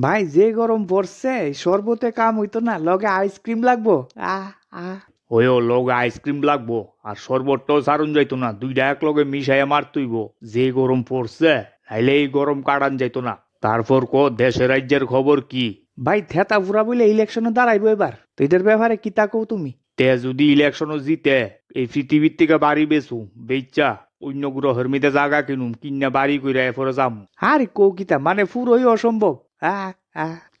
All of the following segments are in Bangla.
ভাই যে গরম পড়ছে শরবতে কাম হইতো না লগে আইসক্রিম লাগবো। আহ আহ। ওই ও লগে আইসক্রিম লাগবো আর শরবতটাও সারুন যাইতো না দুইটা এক লগে মিশাইয়া মারতুইব যে গরম পড়ছে নাইলে এই গরম কাটান যাইতো না। তারপর কো দেশের রাজ্যের খবর কি? ভাই থেতা ফুরা বলে ইলেকশনে দাঁড়াইবো এবার। তো এটার ব্যাপারে কি তাকো তুমি? তে যদি ইলেকশনও জিতে এই পৃথিবীর থেকে বাড়ি বেচু বেচা অন্য গ্রহের মিতে জায়গা কিনুম কিনা বাড়ি কইরা এরপরে যাম। আরে কৌকিতা মানে পুরোই অসম্ভব।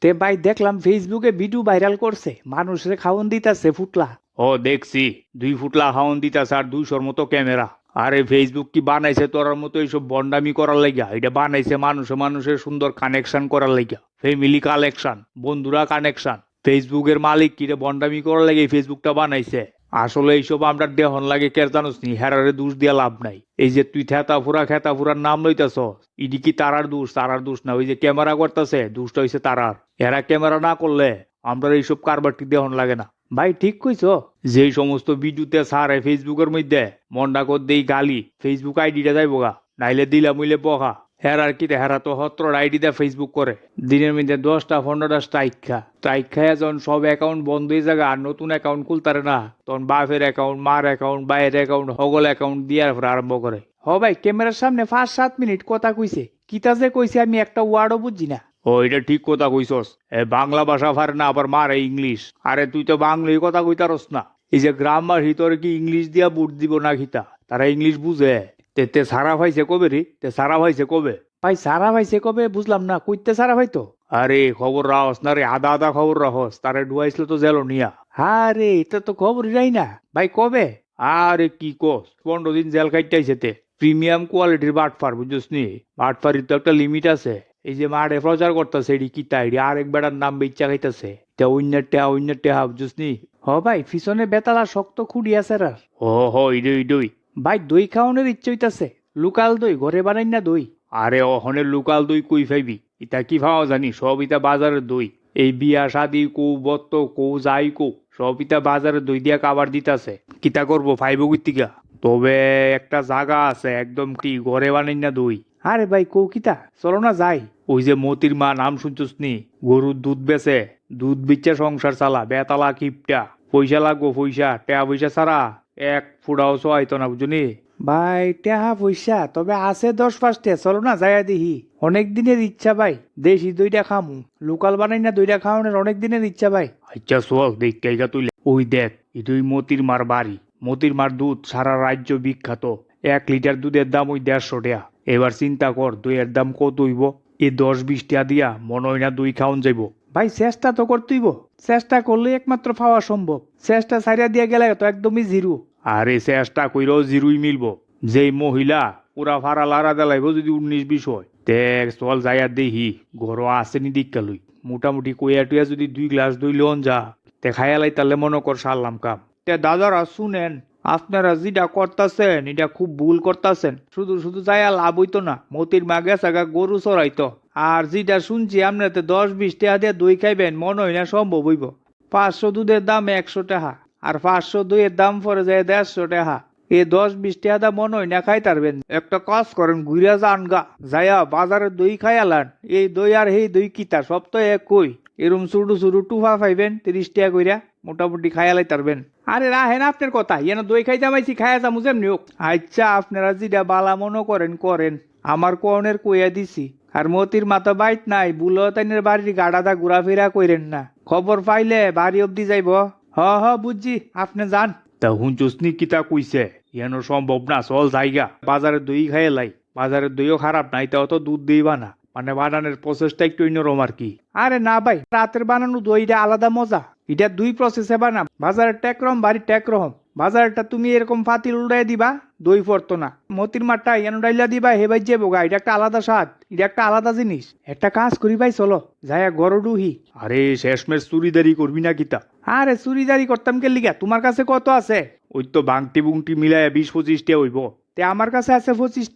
তে ভাই দেখলাম ফেসবুকে ভিডিও ভাইরাল করছে। মানুষের খাওয়ন দিতাছে ফুটলা। ও, দেখছি। দুই ফুটলা হাউন দিতাছে আর দুইশোর মতো ক্যামেরা আরে ফেসবুক কি বানাইছে তোর মতো এইসব বন্ডামি করার লাগিয়া? এটা বানাইছে মানুষে মানুষের সুন্দর কানেকশন করার লাগিয়া। ফ্যামিলি কালেকশন বন্ধুরা কানেকশন ফেসবুকের মালিক কিরে বন্ডামি করার লাগে ফেসবুকটা বানাইছে? আসলে এইসব আমরা দেহন লাগে কে জানোস নি? হেরারে দোষ দিয়া লাভ নাই। এই যে তুই থেতা ফুরা, খেতা ফুরার নাম লইতাছ ইডি কি তারার দোষ? তারার দোষ না, ওই যে ক্যামেরা করতেছে, দোষটা হইছে তারার। এরা ক্যামেরা না করলে আমরা এইসব কারবারটি দেহন লাগে না। ভাই, ঠিক কইছ? যেই সমস্ত ভিডিওতে সারে ফেসবুকের মধ্যে মন্ডা কর দেই গালি ফেসবুক আইডিটা যাইব গা নাইলে দিলা মুইলে বহা। হেরার কি হেরা তো হত্র আইডি দা ফেসবুক করে। দিনের মধ্যে দশটা, পনেরোটা স্ট্রাইক। স্ট্রাইক যখন সব অ্যাকাউন্ট বন্ধ হয়ে যাবে, আর নতুন অ্যাকাউন্ট খুলতারে না, তখন বাপের অ্যাকাউন্ট মার অ্যাকাউন্ট বাইরের অ্যাকাউন্ট হগল অ্যাকাউন্ট দিয়ার পর আরম্ভ করে। হ ভাই, ক্যামেরার সামনে পাঁচ, সাত মিনিট কথা কইছে। কিতা যে কইছে আমি একটা ওয়ার্ডও বুঝি না। ও, এটা ঠিক কথা কইছস। এ, বাংলা ভাষা পারে না, আবার মারে ইংলিশ। আরে, তুই তো বাংলাই কথা কইতারস না। এই যে গ্রামার ভিতরে কি ইংলিশ দিয়া বুট দিব না খিতা তারা ইংলিশ বুঝে। তে তে সারা ভাইছে কবে রে? তে সারা ভাইছে কবে? ভাই সারা ভাইছে কবে? বুঝলাম না। কইতে সারা ভাই তো। আরে খবর রাহস না রে? আদা আদা খবর রাহস। তারে ডুয়াইছিল তো জেলো নিয়া। আরে এটা তো খবর যাই না। ভাই কবে? আরে কি কস? পনেরো দিন জেল খাইটাইছে তে। প্রিমিয়াম কোয়ালিটির বাটফার বুঝছিস নি বাটফারির তো একটা লিমিট আছে। এই যে মাঠে প্রচার করতেছে এডি কিতা এডি আরেক বেড়ার নাম বেচা খাইতেছে। তে অন্য টেহা অন্য টেহা বুঝছিস নি হ ভাই পিছনে বেতালা শক্ত খুঁড়ি আছে আর ও হো ইডই ইডই। ভাই দই খাওয়ানোর ইচ্ছে হইতাছে। লোকাল দই ঘরে বানাই না দই। আরে অহনের লোকাল দই কই ফাইবি ইতা কি ভাও জানি? সব ইতা বাজারের দই। এই বিয়া শাদি কৌ বত্ত কৌ যাই কৌ সব ইতা বাজারের দই দিয়া কাবার দিতাছে। কিতা করব ফাইব গিতিকা তবে একটা জায়গা আছে একদম কি ঘরে বানাই না দই। আরে ভাই কৌকিতা চলো না যাই। ওই যে মতির মা নাম শুনছস নি? গরুর দুধ বেচে দুধ বিচ্ছে সংসার চালা বেতালা কিপটা। পয়সা লাগবো পয়সা টেয়া পয়সা ছাড়া। এক ফুটাও চোয়াইতো না বুঝনি? ভাই টেহা পয়সা তবে আছে দশ পাঁচটা চলো না যাইয়া দেখি। অনেক দিনের ইচ্ছা ভাই দেশি দইটা খামু। লোকাল বানাই না দইটা খাওয়ানোর অনেক দিনের ইচ্ছা ভাই। আচ্ছা চল দেখ কেগা তুই ওই দেখ এটাই মতির মার বাড়ি। মতির মার দুধ সারা রাজ্য বিখ্যাত। এক লিটার দুধের দাম ওই দেড়শো টাকা এবার চিন্তা কর দইয়ের দাম কত হইব? এ দশ বিশ টাকা দিয়া মনে হয় না দুই খাওন যাইব। ভাই চেষ্টা তো করতেইব। চেষ্টা করলে একমাত্র পাওয়া সম্ভব। চেষ্টা ছাড়িয়া দিয়ে গেলে তো একদমই জিরো। আরে চেষ্টা কইরাও জিরুই মিলব। যেই মহিলা পুরা ফারা লারা দেলাইব যদি উনিশ বিশ হয়। দেখ, চল যাইয়া দেহি ঘর আসেনি দীক্ষা লই। মোটামুটি কইয়া টুয়া যদি দুই গ্লাস দই লন যা। তে খায়ালাই তাহলে মনে কর সারলাম কাম। তে দাদারা, শুনেন, আপনারা যেটা করতাছেন, এটা খুব ভুল করতাছেন। শুধু শুধু যাইয়া লাভ হইতো না, মতির মাগে সাগা গরু চড়াইতো। আর যেটা শুনছি আপনাতে দশ বিশ টাকা দিয়ে দই খাইবেন, মনে হয় না সম্ভব হইব। পাঁচশো দুধের দাম একশো টাকা। আর পাঁচশো দইয়ের দাম পরে যায় দেড়শো টাকা। এ দশ বিশ টাকা দাম মনে হয় না খাই তারবেন একটা কাজ করেন ঘুরে যান গা। যাইয়া বাজারে দই খাইয়ালান এই দই আর এই দই কিতা সব তো এক কই এরম শুরু শুরু টুফা পাইবেন, তিরিশ টাকা কইরা মোটামুটি খাইয়ালাই তারবেন আরে রাহেন আপনার কথা। যেন দই খাই জামাইছি খাইয়া যামু যেমনি হোক। আচ্ছা আপনারা যেটা বালা মনে করেন করেন। আমার কনের কইয়া দিছি। আর মতির মাথা বাইট নাই, বুলতাইনের বাড়ির গাড়াদা ঘোরাফেরা কইরেন না। খবর পাইলে বাড়ি অবধি যাইব। হ হ বুঝছি আপনি যান। তা হুঁচুসনি কিতা কইছে? ইয়ানো সম্ভব না চল জায়গা বাজারে দই খাইলাই বাজারের দইও খারাপ নাই তো দুধ দিবা না। মানে বানানোর প্রসেসটা একটু অন্যরকম আর কি। আরে না ভাই রাতের বানানো দইটা আলাদা মজা। এটা দুই প্রসেসে বানা বাজারের ট্যাকরম বাড়ি ট্যাকরম বাজারটা তুমি এরকম ফাতিল উল্টাই দিবা দই পড়তো না। মতির মাঠটা এন ডাইলা দিবা হে ভাই যাব গা এটা একটা আলাদা স্বাদ এটা একটা আলাদা জিনিস। একটা কাজ করি ভাই চলো যাইয়া গরু ডুহি আরে শেষমেশ চুরিদারি করবি না কিতা? আরে চুরিদারি করতাম কে লিগা? তোমার কাছে কত আছে? ওই তো বাংটি বুংটি মিলায় বিশ পঁচিশ টা হইব। তে আমার কাছে আছে পঁচিশ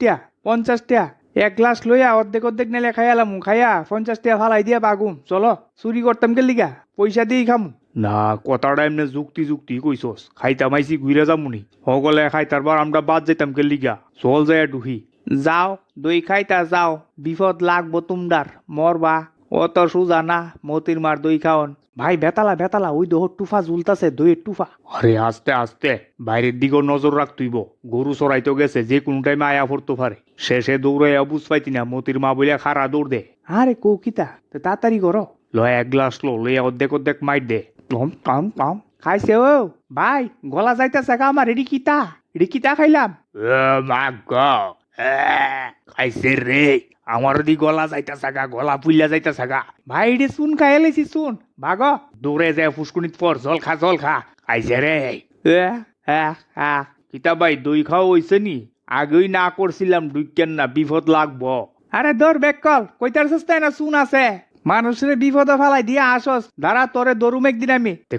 পঞ্চাশটা এক গ্লাস লইয়া অর্ধেক অর্ধেক নেলে খাইয়ালাম খাইয়া পঞ্চাশ টাকা ফালাই দিয়া বাগুম। চলো চুরি করতাম কে লিগা? পয়সা দিয়েই খামু। না কথাটা এমনি যুক্তি যুক্তি কইছস। খাইতাম আইসি ঘুরে যামুনি। হগলে খাইতার বার আমরা বাদ যাইতাম কে লিগা। চল যায় ডুহি। যাও দই খাইতা যাও। বিপদ লাগবো তুমডার মরবা। অত সুজা না মতির মার দই খাওন। ভাই বেতালা বেতালা ওই দোহ টুফা ঝুলতাছে দইয়ের টুফা। আরে আস্তে আস্তে বাইরের দিকেও নজর রাখতুইব। গরু চড়াইতে গেছে যে কোনো টাইমে আয়া পড়তে পারে। শেষে দৌড়াইয়া বুঝ পাইতি না মতির মা বলিয়া খারা দৌড় দে। আরে কৌকিতা তো তাড়াতাড়ি করো। লয় এক গ্লাস লো লইয়া অর্ধেক অর্ধেক মাইট দে। কম কম কম খাইছে ও ভাই গলা যাইতেছে গা আমার এডি কিতা? এডি কিতা খাইলাম? খাইছে রে। আমার দি গলা যাইতা সাগা গলা পুইলা যাইতা সাগা ভাই এডি শুন খাই শুন ভাগ দৌড়ে যায় ফুসকুনিত পর, জল খা জল খা। খাইছে রে। কিতা ভাই, দই খাওয়া হইছে নি? আগেই না করছিলাম দুইকেন না বিপদ লাগবো। আরে দর বেক কল, কইতার সস্তায় না শুন আছে। মানুষের বিপদ ফালাই, দিয়া আসস। দাঁড়া, তোরে দরুম একদিন আমি। তে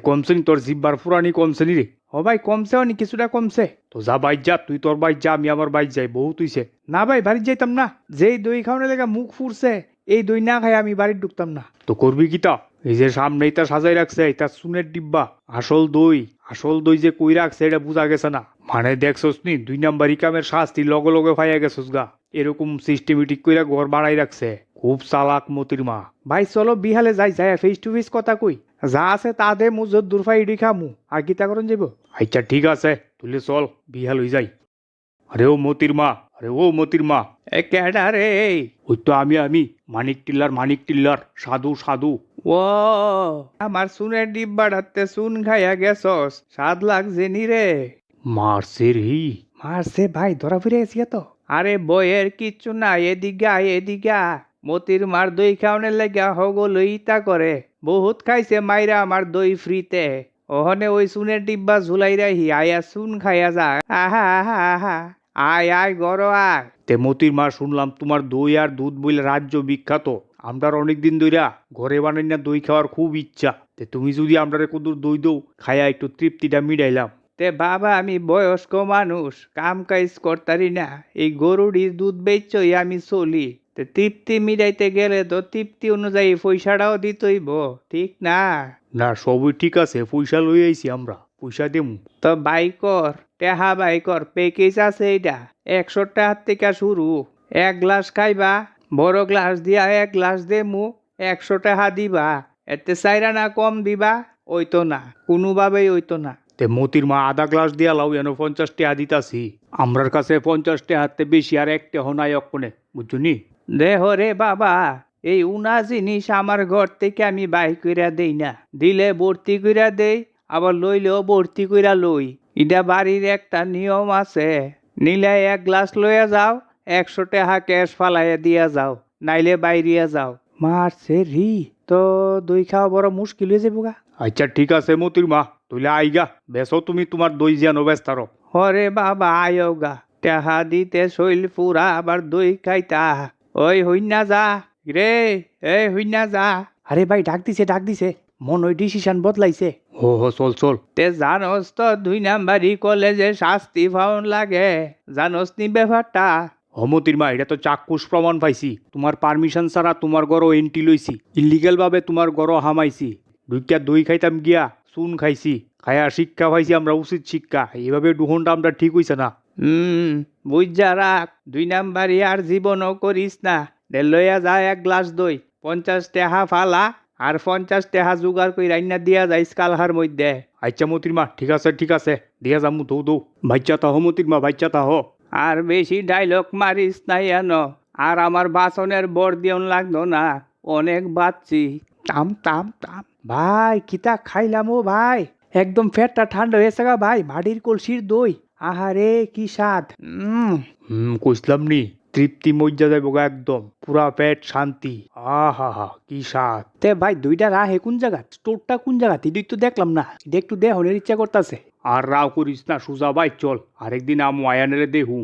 তোর জিব্বার ফুরানি কমছে রে। ও ভাই কমছে নি কিছুটা কমছে। তো যা বাইর যা তুই তোর বাইর যা আমি আমার বাইর যাই বহুত হইছে। না ভাই বাড়ি যাইতাম না। যেই দই খাওয়ানোর লেগে মুখ ফুরছে এই দই না খাই আমি বাড়ি ঢুকতাম না। তো করবি কিতা? এই যে সামনেই তা সাজাই রাখছে এটা সুনের ডিব্বা আসল দই আসল দই যে কই রাখছে এটা বোঝা গেছে না। মানে দেখছস নি দুই নাম্বার ইকামের শাস্তি লগে লগে ফাইয়া গেছস গা। এরকম সিস্টেমেটিক কইরা ঘর বাড়াই রাখছে। খুব চালাক মতির মা। ভাই চলো বিহালে যাই যাই ফেস টু ফেস কথা কই। যা আছে তা দে মুজর দূরফাই ইডি খামু আর গীতা করণ যাব। আচ্ছা ঠিক আছে। তুলে চল বিহাল হই যাই। আরে ও মতির মা আরে ও মতির মা। এ কেডা রে ওই তো আমি আমি মানিক টিল্লার মানিক টিল্লার সাধু সাধু। ও আমার সুনের ডিব্বাটাতে সুন খাইয়া গেছস স্বাদ লাগছে নি রে মারছে রে মারছে ভাই ধরা ফিরে গেছি তো আরে বইয়ের কিচ্ছু না এদিকে এদিকে। মতির মার দই খাওয়ানোর লেগা হগল ইতা করে বহুত খাইছে মাইরা আমার দই ফ্রিতে ওহনে ওই সুনের ডিব্বা ঝুলাই রাহি আয়া সুন খাইয়া যা। আহা আহা আহা। আয় আয় গর আয়। তে মতির মা শুনলাম তোমার দই আর দুধ বইলে রাজ্য বিখ্যাত। আমরার অনেক দিন ধইরা ঘরে বানাই না দই খাওয়ার খুব ইচ্ছা। তে তুমি যদি আমরারে কদুর দই দৌ খাইয়া একটু তৃপ্তিটা মিটাইলাম তে বাবা আমি বয়স্ক মানুষ কাম কাজ করতারি না। এই গরুটির দুধ বেচই আমি চলি। তে তৃপ্তি মিটাইতে গেলে তো তৃপ্তি অনুযায়ী পয়সাটাও দিতইব ঠিক না? না সবই ঠিক আছে পয়সা লই আইছি আমরা পয়সা দেমু। তো বাইকর টেহা বাইকর প্যাকেজ আছে এইটা একশো টাকার থেকে শুরু এক গ্লাস খাইবা বড় গ্লাস দিয়া এক গ্লাস দেমু একশো টাকা দিবা এতে চাইরা না কম দিবা ওইতো না কোনোভাবেই ওইতো না। তে মতির মা আধা গ্লাস দিয়া লাও এন পঞ্চাশ টাকা দিতাছি। আমরার কাছে পঞ্চাশ টাকাতে বেশি আর একটা হনাই অক্ষণে বুঝছ নি দেহ রে বাবা এই উনা জিনিস আমার ঘর থেকে আমি বাই কইরা দেই না। দিলে ভর্তি কইরা দেই আবার লইলেও ভর্তি কইরা লই। ইটা বাড়ির একটা নিয়ম আছে নিলে এক গ্লাস লইয়া যাও একশো টাকা ক্যাশ ফালাইয়া দিয়া যাও নাইলে বাইরিয়া যাও। মারছে রি তো দই খাওয়া বড় মুশকিল হয়ে যাব গা। আচ্ছা ঠিক আছে মতির মা। তুইলে আইগা বেসো তুমি তোমার দই যেন ব্যস্তারো। হরে বাবা আয়ো গা টেহা দিতে শৈল পুরা আবার দই খাইতা। ওই হইনা যা রে এই হইনা যা। আরে ভাই ডাক দিছে ডাক দিছে। মন ওই ডিসিশন বদলাইছে। হো হো চল চল। তে জানোস তো দুই নাম্বারই কলেজে শাস্তি ফাউন লাগে। জানোস নি ব্যাপারটা? হমতির মা এটা তো চাক্ষুষ প্রমাণ পাইছি। তোমার পারমিশন ছাড়া তোমার গড় এন্ট্রি লইছি। ইলিগাল ভাবে তোমার গড় হামাইছি। দুইটা দই খাইতাম গিয়া চুন খাইছি খায়া শিক্ষা পাইছি আমরা উচিত শিক্ষা। এইভাবে দুঘন্টা আমরা ঠিক হইছে না। হুম বুঝা রাখ দুই নাম্বারই আর জীবনও করিস না। দে লইয়া যা এক গ্লাস দই পঞ্চাশ টেহা ফালা আর পঞ্চাশ টেহা জোগাড় কই রান্না দিয়া যাইস কালহার মধ্যে আচ্ছা মতির মা ঠিক আছে ঠিক আছে দিয়া যামু দৌ দৌ। বাচ্চা তাহ মতির মা বাচ্চা তাহ। আর বেশি ডাইলগ মারিস নাই এনো আর আমার বাসনের বর দিয়ন লাগতো না। অনেক বাচ্চি তাম তাম তাম। ভাই কিতা খাইলাম ও ভাই? একদম ফ্যাটটা ঠান্ডা হয়েছে গা ভাই মাটির কলসির দই। আহারে কি স্বাদ। হুম কইসলাম নি তৃপ্তি মজ্জা যাইব একদম পুরা পেট শান্তি। আহা হা কি স্বাদ। তে ভাই দুইটা রাহে কোন জায়গা? স্টোরটা কোন জায়গা? তুই তো দেখলাম না। এটা একটু দেহনের ইচ্ছা করতেছে। আর রাও করিস না সুজা ভাই চল। আরেকদিন আমু আয়ানেরে দেহু।